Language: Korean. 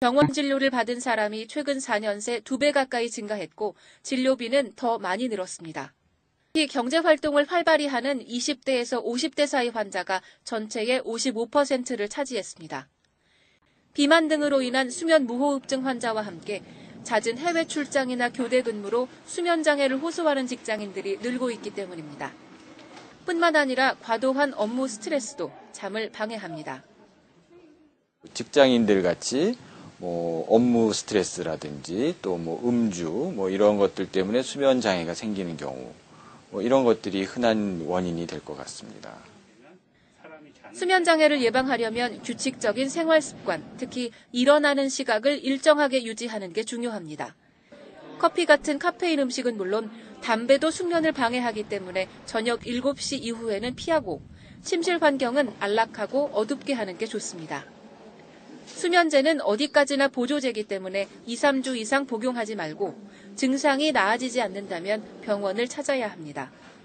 병원 진료를 받은 사람이 최근 4년 새 2배 가까이 증가했고 진료비는 더 많이 늘었습니다. 특히 경제활동을 활발히 하는 20대에서 50대 사이 환자가 전체의 55%를 차지했습니다. 비만 등으로 인한 수면 무호흡증 환자와 함께 잦은 해외 출장이나 교대 근무로 수면 장애를 호소하는 직장인들이 늘고 있기 때문입니다. 뿐만 아니라 과도한 업무 스트레스도 잠을 방해합니다. 직장인들 같이 뭐 업무 스트레스라든지 또 뭐 음주 뭐 이런 것들 때문에 수면 장애가 생기는 경우 뭐 이런 것들이 흔한 원인이 될 것 같습니다. 수면 장애를 예방하려면 규칙적인 생활 습관, 특히 일어나는 시각을 일정하게 유지하는 게 중요합니다. 커피 같은 카페인 음식은 물론 담배도 숙면을 방해하기 때문에 저녁 7시 이후에는 피하고 침실 환경은 안락하고 어둡게 하는 게 좋습니다. 수면제는 어디까지나 보조제이기 때문에 2, 3주 이상 복용하지 말고 증상이 나아지지 않는다면 병원을 찾아야 합니다.